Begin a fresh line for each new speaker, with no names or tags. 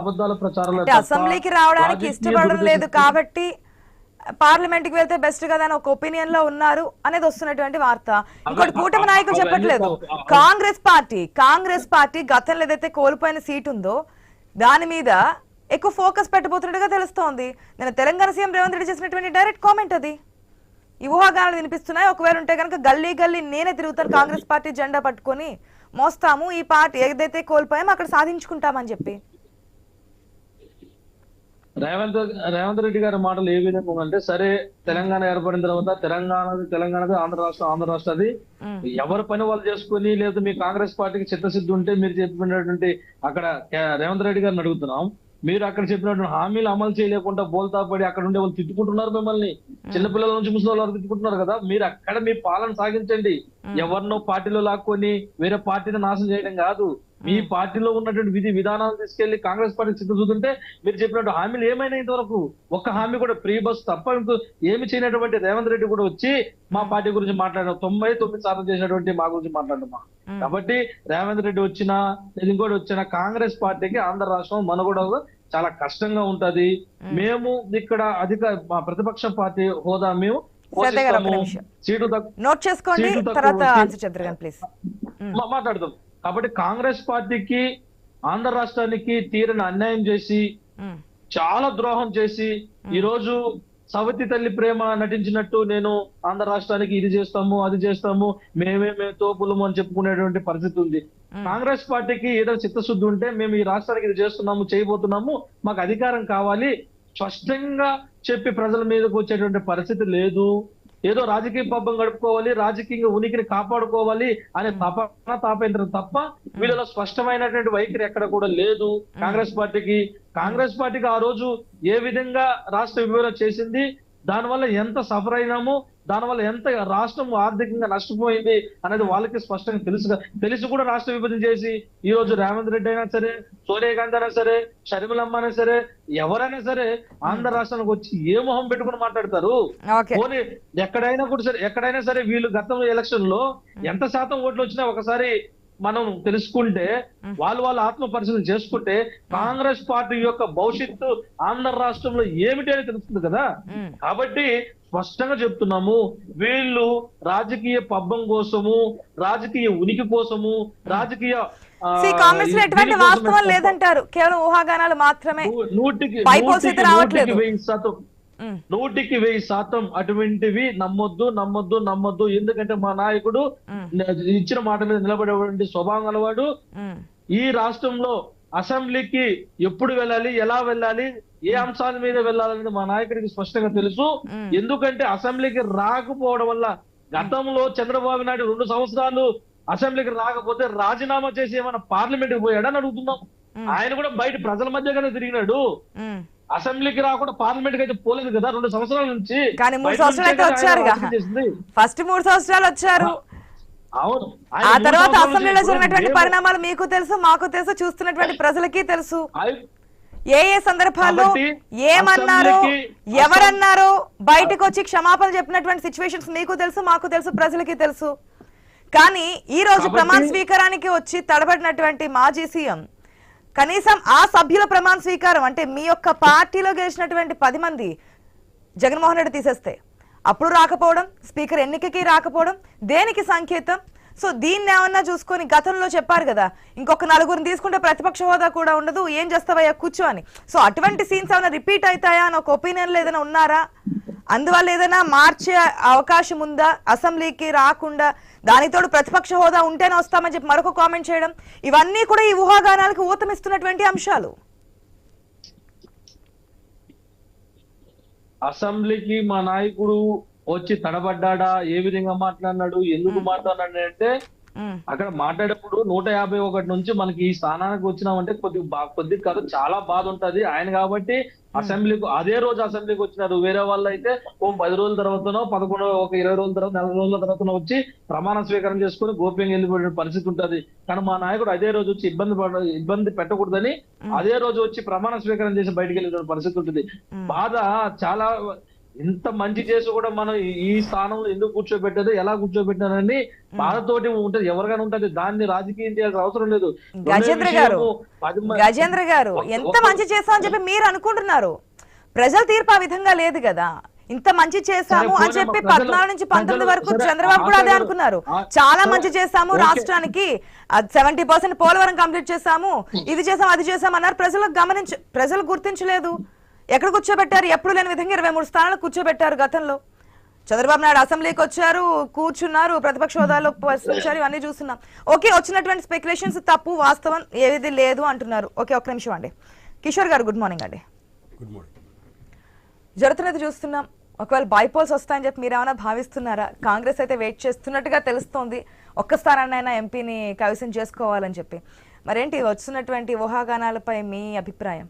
అబద్ధాల ప్రచారాలు
అంటే అసెంబ్లీకి రావడానికి ఇష్టపడడం లేదు కాబట్టి పార్లమెంట్కి వెళ్తే బెస్ట్ కదా అని ఒక ఒపీనియన్లో ఉన్నారు అనేది వస్తున్నటువంటి వార్త. ఇంకోటి కూటమి నాయకులు చెప్పట్లేదు. కాంగ్రెస్ పార్టీ కాంగ్రెస్ పార్టీ గతంలో ఏదైతే కోల్పోయిన సీట్ ఉందో దాని మీద ఎక్కువ ఫోకస్ పెట్టబోతున్నట్టుగా తెలుస్తోంది. నేను తెలంగాణ సీఎం రేవంత్ రెడ్డి చేసినటువంటి డైరెక్ట్ కామెంట్ అది. ఈ ఊహాగానాలు వినిపిస్తున్నాయి. ఒకవేళ ఉంటే కనుక గల్లీ గల్లీ నేనే తిరుగుతాను కాంగ్రెస్ పార్టీ జెండా పట్టుకొని మోస్తాము. ఈ పార్టీ ఏదైతే కోల్పోయామో అక్కడ సాధించుకుంటామని చెప్పి.
రేవంత్ రేవంత్ రెడ్డి గారి మాటలు ఏ విధంగా ఉందంటే సరే తెలంగాణ ఏర్పడిన తర్వాత తెలంగాణది తెలంగాణది ఆంధ్ర రాష్ట్రం ఆంధ్ర రాష్ట్రది. ఎవరి పని వాళ్ళు చేసుకుని లేదా మీ కాంగ్రెస్ పార్టీకి చిత్తశుద్ధి ఉంటే మీరు చెప్పినటువంటి అక్కడ రేవంత్ రెడ్డి గారిని అడుగుతున్నాం. మీరు అక్కడ చెప్పినటువంటి హామీలు అమలు చేయలేకుండా బోల్తా పడి అక్కడ ఉండే వాళ్ళు తిట్టుకుంటున్నారు మిమ్మల్ని. చిన్నపిల్లల నుంచి ముసలి వాళ్ళు తిట్టుకుంటున్నారు కదా. మీరు అక్కడ మీ పాలన సాగించండి. ఎవరినో పార్టీలో లాక్కొని వేరే పార్టీని నాశనం చేయడం కాదు. మీ పార్టీలో ఉన్నటువంటి విధి విధానాలు తీసుకెళ్ళి కాంగ్రెస్ పార్టీ చిత్తశుద్ధి మీరు చెప్పినట్టు హామీలు ఏమైనా ఇంతవరకు? ఒక్క హామీ కూడా ఫ్రీ బస్ తప్ప ఇంకో ఏమి చేయనటువంటి రేవంత్ రెడ్డి కూడా వచ్చి మా పార్టీ గురించి మాట్లాడారు తొంభై తొమ్మిది శాతం చేసినటువంటి మా గురించి మాట్లాడమ్మా
ఉమ్.
కాబట్టి రేవంత్ రెడ్డి వచ్చినా ఇంకోటి వచ్చిన కాంగ్రెస్ పార్టీకి ఆంధ్ర రాష్ట్రం మనుగడ చాలా కష్టంగా ఉంటది. మేము. ఇక్కడ అధిక మా ప్రతిపక్ష పార్టీ హోదా మేము
నోట్ చేసుకోండి తర్వాత ప్లీజ్
మా- మాట్లాడదాం. కాబట్టి కాంగ్రెస్ పార్టీకి ఆంధ్ర రాష్ట్రానికి తీరని అన్యాయం చేసి చాలా ద్రోహం చేసి ఈ రోజు సవతి తల్లి ప్రేమ నటించినట్టు నేను ఆంధ్ర రాష్ట్రానికి ఇది చేస్తాము అది చేస్తాము మేమే మేము తోపులము అని చెప్పుకునేటువంటి పరిస్థితి ఉంది. కాంగ్రెస్ పార్టీకి ఏదో చిత్తశుద్ధి ఉంటే మేము ఈ రాష్ట్రానికి ఇది చేస్తున్నాము చేయబోతున్నాము మాకు అధికారం కావాలి. స్పష్టంగా చెప్పి ప్రజల మీదకు వచ్చేటువంటి పరిస్థితి లేదు. ఏదో రాజకీయ పబ్బం గడుపుకోవాలి రాజకీయ ఉనికిని కాపాడుకోవాలి అనే తపన తాపేంద్రం తప్ప వీళ్ళలో స్పష్టమైనటువంటి వైఖరి ఎక్కడ కూడా లేదు. కాంగ్రెస్ పార్టీకి కాంగ్రెస్ పార్టీకి ఆ రోజు ఏ విధంగా రాష్ట్ర విభజన చేసింది దానివల్ల ఎంత సఫర్ అయినాము దానివల్ల ఎంత రాష్ట్రం ఆర్థికంగా నష్టపోయింది అనేది వాళ్ళకి స్పష్టంగా తెలుసు తెలిసి కూడా రాష్ట్ర విభజన చేసి ఈ రోజు రేవంత్ రెడ్డి అయినా సరే సోనియా గాంధీ అయినా సరే షర్మిలమ్మ అయినా సరే ఎవరైనా సరే ఆంధ్ర రాష్ట్రానికి వచ్చి ఏ మొహం పెట్టుకుని మాట్లాడతారు? పోనీ ఎక్కడైనా కూడా సరే ఎక్కడైనా సరే వీళ్ళు గతం ఎలక్షన్లో ఎంత శాతం ఓట్లు వచ్చినా ఒకసారి మనం తెలుసుకుంటే వాళ్ళు వాళ్ళ ఆత్మ పరిశీలన చేసుకుంటే కాంగ్రెస్ పార్టీ యొక్క భవిష్యత్తు ఆంధ్ర రాష్ట్రంలో ఏమిటి అని తెలుస్తుంది కదా. కాబట్టి స్పష్టంగా చెప్తున్నాము వీళ్ళు రాజకీయ పబ్బం కోసము రాజకీయ ఉనికి కోసము రాజకీయ
కాంగ్రెస్లో ఎటువంటి వాస్తవం లేదంటారు. కేవలం ఊహాగానాలు మాత్రమే.
నూటికి
రావట్లేదు.
నూటికి వెయ్యి శాతం అటువంటివి నమ్మొద్దు నమ్మొద్దు నమ్మొద్దు. ఎందుకంటే మా నాయకుడు ఇచ్చిన మాట మీద నిలబడేటువంటి స్వభావం గలవాడు. ఈ రాష్ట్రంలో అసెంబ్లీకి ఎప్పుడు వెళ్ళాలి ఎలా వెళ్ళాలి ఏ అంశాల మీద వెళ్ళాలనేది మా నాయకుడికి స్పష్టంగా తెలుసు. ఎందుకంటే అసెంబ్లీకి రాకపోవడం వల్ల గతంలో చంద్రబాబు నాయుడు రెండు సంవత్సరాలు అసెంబ్లీకి రాకపోతే రాజీనామా చేసి ఏమైనా పార్లమెంట్కి పోయాడని అడుగుతున్నాం. ఆయన కూడా బయట ప్రజల మధ్యగానే తిరిగినాడు. అసెంబ్లీకి రాకుండా పార్లమెంట్కి అయితే పోలేదు కదా రెండు సంవత్సరాల నుంచి.
కానీ మూడు సంవత్సరాలు అయితే
చేసింది.
ఫస్ట్ మూడు సంవత్సరాలు వచ్చారు.
అవును.
ఆ తర్వాత అసెంబ్లీలో జరిగినటువంటి పరిణామాలు మీకు తెలుసు మాకు తెలుసు చూస్తున్నటువంటి ప్రజలకి తెలుసు. ఏ ఏ సందర్భాల్లో ఏమన్నారో ఎవరన్నారో బయటకు వచ్చి క్షమాపణ చెప్పినటువంటి సిచ్యువేషన్స్ మీకు తెలుసు మాకు తెలుసు ప్రజలకి తెలుసు. కానీ ఈ రోజు ప్రమాణ స్వీకారానికి వచ్చి తడబడినటువంటి మాజీ సీఎం కనీసం ఆ సభ్యుల ప్రమాణ స్వీకారం అంటే మీ యొక్క పార్టీలో గెలిచినటువంటి పది మంది జగన్మోహన్ రెడ్డి తీసేస్తే అప్పుడు రాకపోవడం స్పీకర్ ఎన్నికకి రాకపోవడం దేనికి సంకేతం? సో దీన్ని ఏమన్నా చూసుకొని గతంలో చెప్పారు కదా ఇంకొక నలుగురిని తీసుకుంటే ప్రతిపక్ష హోదా కూడా ఉండదు ఏం చేస్తావయ్యా కూర్చో అని. సో అటువంటి సీన్స్ ఏమైనా రిపీట్ అవుతాయా అని ఒక ఒపీనియన్లో ఏదైనా ఉన్నారా? అందువల్ల ఏదైనా మార్చే అవకాశం ఉందా? అసెంబ్లీకి రాకుండా దానితోడు ప్రతిపక్ష హోదా ఉంటేనే వస్తామని చెప్పి మరొక కామెంట్ చేయడం ఇవన్నీ కూడా ఈ ఊహాగానాలకు ఊతమిస్తున్నటువంటి అంశాలు.
అసెంబ్లీకి మా నాయకుడు వచ్చి తడబడ్డాడా? ఏ విధంగా మాట్లాడినాడు? ఎందుకు మాట్లాడినాడు అంటే అక్కడ మాట్లాడేటప్పుడు నూట యాభై ఒకటి నుంచి మనకి ఈ స్థానానికి వచ్చినామంటే కొద్ది బా- కొద్ది కాదు చాలా బాధ ఉంటది. ఆయన కాబట్టి అసెంబ్లీకి అదే రోజు అసెంబ్లీకి వచ్చినారు. వేరే వాళ్ళు అయితే ఓ పది రోజుల తర్వాతనో పదకొండు ఒక ఇరవై రోజుల తర్వాత నెల రోజుల తర్వాతనో వచ్చి ప్రమాణ స్వీకారం చేసుకుని గోప్యంగా వెళ్ళిపోయిన పరిస్థితి ఉంటది. కానీ మా నాయకుడు అదే రోజు వచ్చి ఇబ్బంది పడ ఇబ్బంది పెట్టకూడదని అదే రోజు వచ్చి ప్రమాణ స్వీకారం చేసి బయటికి వెళ్ళిన పరిస్థితి ఉంటుంది. బాధ చాలా ఇంత మంచి చేసి కూడా మనం ఈ- స్థానంలో ఎందుకు కూర్చోబెట్టారు ఎలా కూర్చోబెట్టారని బాధతోటి ఉంటది. ఎవరికైనా ఉంటది దాన్ని రాజకీయం చేయాల్సిన అవసరం లేదు.
గజేంద్ర గారు గజేంద్ర గారు ఎంత మంచి చేస్తామని చెప్పి మీరు అనుకుంటున్నారు. ప్రజల తీర్పు ఆ విధంగా లేదు కదా. ఇంత మంచి చేశాము అని చెప్పి పద్నాలుగు నుంచి పంతొమ్మిది వరకు చంద్రబాబు కూడా అదే అనుకున్నారు. చాలా మంచి చేశాము. రాష్ట్రానికి. సెవెంటీ పర్సెంట్ పోలవరం కంప్లీట్ చేశాము ఇది చేసాం అది చేసాం అన్నారు. ప్రజలకు గమనించ ప్రజలు గుర్తించలేదు. ఎక్కడ కూర్చోబెట్టారు? ఎప్పుడు లేని విధంగా ఇరవై మూడు స్థానాలు కూర్చోబెట్టారు గతంలో. చంద్రబాబు నాయుడు అసెంబ్లీకి వచ్చారు కూర్చున్నారు ప్రతిపక్ష హోదాలో ప్రశ్నించారు ఇవన్నీ చూస్తున్నాం. ఓకే వచ్చినటువంటి స్పెక్యులేషన్స్ తప్పు వాస్తవం ఏది లేదు అంటున్నారు. ఓకే ఒక్క నిమిషం అండి. కిషోర్ గారు గుడ్ మార్నింగ్ అండి.
గుడ్ మార్నింగ్
జరుగుతున్నది చూస్తున్నాం. ఒకవేళ బైపోల్స్ వస్తాయని చెప్పి మీరు ఏమైనా భావిస్తున్నారా? కాంగ్రెస్ అయితే వెయిట్ చేస్తున్నట్టుగా తెలుస్తోంది. ఒక్క స్థానాన్నైనా ఎంపీని కవిసం చేసుకోవాలని చెప్పి. మరేంటి వస్తున్నటువంటి ఊహాగానాలపై మీ అభిప్రాయం?